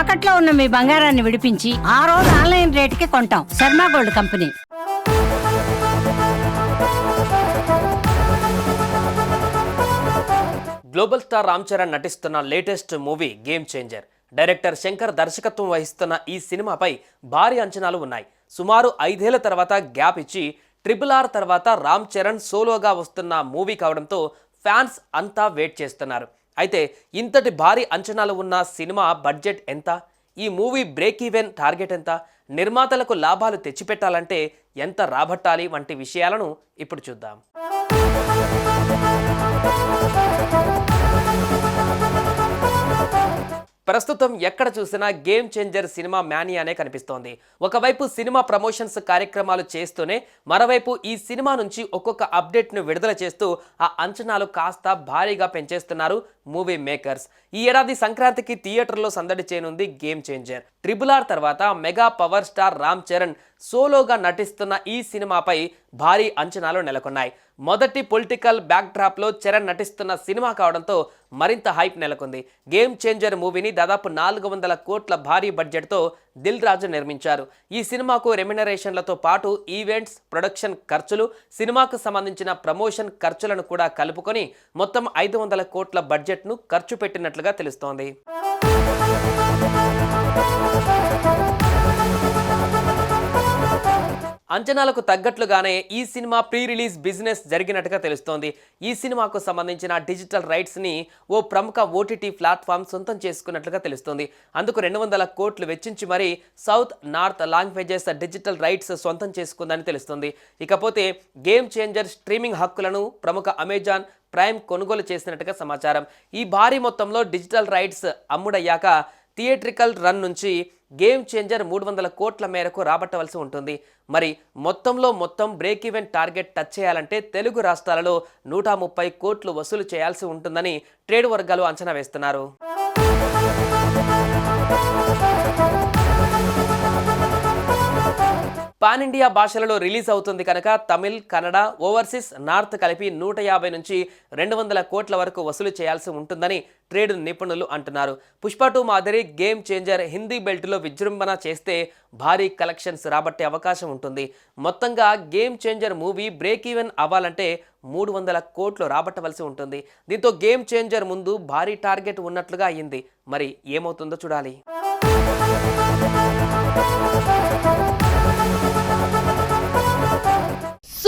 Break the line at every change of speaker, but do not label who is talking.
తాకట్లో ఉన్న మీ బంగారాన్ని విడిపించి ఆ రోజు ఆన్లైన్ రేటుకి కొంటాం. Sharma gold company.
Global star Ram Charan నటిస్తున్న latest movie Game Changer. Director Shankar దర్శకత్వం వహిస్తున్న ఈ సినిమాపై భారీ అంచనాలు ఉన్నాయి. సుమారు ఐదేళ్ళ తర్వాత గ్యాప్ ఇచ్చి ట్రిపుల్ ఆర్ తర్వాత రామ్ చరణ్ సోలోగా వస్తున్న మూవీ కావడంతో ఫ్యాన్స్ అంతా వెయిట్ చేస్తున్నారు. అయితే ఇంతటి భారీ అంచనాలు ఉన్న సినిమా బడ్జెట్ ఎంత? ఈ మూవీ బ్రేక్ ఈవెన్ టార్గెట్ ఎంత? నిర్మాతలకు లాభాలు తెచ్చిపెట్టాలంటే ఎంత రాబట్టాలి? వంటి విషయాలను ఇప్పుడు చూద్దాం. ప్రస్తుతం ఎక్కడ చూసినా గేమ్ చేంజర్ సినిమా మ్యానియానే కనిపిస్తోంది. ఒకవైపు సినిమా ప్రమోషన్స్ కార్యక్రమాలు చేస్తూనే మరోవైపు ఈ సినిమా నుంచి ఒక్కొక్క అప్డేట్ను విడుదల చేస్తూ ఆ అంచనాలు కాస్త భారీగా పెంచేస్తున్నారు మూవీ మేకర్స్. ఈ ఏడాది సంక్రాంతికి థియేటర్లో సందడి చేయనుంది గేమ్ చేంజర్. ట్రిబుల్ ఆర్ తర్వాత mega power star Ram Charan సోలోగా నటిస్తున్న ఈ సినిమాపై భారీ అంచనాలు నెలకొన్నాయి. మొదటి పొలిటికల్ బ్యాక్డ్రాప్లో చరణ్ నటిస్తున్న సినిమా కావడంతో మరింత హైప్ నెలకొంది. గేమ్ చేంజర్ మూవీని దాదాపు నాలుగు వందల కోట్ల భారీ బడ్జెట్తో దిల్ రాజు నిర్మించారు. ఈ సినిమాకు రెమ్యునరేషన్లతో పాటు ఈవెంట్స్ ప్రొడక్షన్ ఖర్చులు సినిమాకు సంబంధించిన ప్రమోషన్ ఖర్చులను కూడా కలుపుకొని మొత్తం ఐదు వందల కోట్ల బడ్జెట్ను ఖర్చు పెట్టినట్లుగా తెలుస్తోంది. అంచనాలకు తగ్గట్లుగానే ఈ సినిమా ప్రీ రిలీజ్ బిజినెస్ జరిగినట్టుగా తెలుస్తోంది. ఈ సినిమాకు సంబంధించిన డిజిటల్ రైట్స్ని ఓ ప్రముఖ ఓటీటీ ప్లాట్ఫామ్ సొంతం చేసుకున్నట్లుగా తెలుస్తోంది. అందుకు రెండు వందల కోట్లు వెచ్చించి మరీ south north languages digital rights సొంతం చేసుకుందని తెలుస్తుంది. ఇకపోతే గేమ్ చేంజర్ స్ట్రీమింగ్ హక్కులను ప్రముఖ అమెజాన్ ప్రైమ్ కొనుగోలు చేసినట్టుగా సమాచారం. ఈ భారీ మొత్తంలో డిజిటల్ రైట్స్ అమ్ముడయ్యాక థియేట్రికల్ రన్ నుంచి గేమ్ చేంజర్ మూడు వందల కోట్ల మేరకు రాబట్టవలసి ఉంటుంది. మరి మొత్తంలో మొత్తం బ్రేక్ ఈవెన్ టార్గెట్ టచ్ చేయాలంటే తెలుగు రాష్ట్రాలలో నూట ముప్పై కోట్లు వసూలు చేయాల్సి ఉంటుందని ట్రేడ్ వర్గాలు అంచనా వేస్తున్నారు. పాన్ ఇండియా భాషలలో రిలీజ్ అవుతుంది కనుక తమిళ్ కన్నడ ఓవర్సీస్ నార్త్ కలిపి నూట యాభై నుంచి రెండు వందల కోట్ల వరకు వసూలు చేయాల్సి ఉంటుందని ట్రేడ్ నిపుణులు అంటున్నారు. పుష్ప టూ మాదిరి గేమ్ చేంజర్ హిందీ బెల్ట్లో విజృంభణ చేస్తే భారీ కలెక్షన్స్ రాబట్టే అవకాశం ఉంటుంది. మొత్తంగా Game Changer movie break even అవ్వాలంటే మూడు వందల కోట్లు రాబట్టవలసి ఉంటుంది. దీంతో గేమ్ చేంజర్ ముందు భారీ టార్గెట్ ఉన్నట్లుగా అయ్యింది మరి ఏమవుతుందో చూడాలి.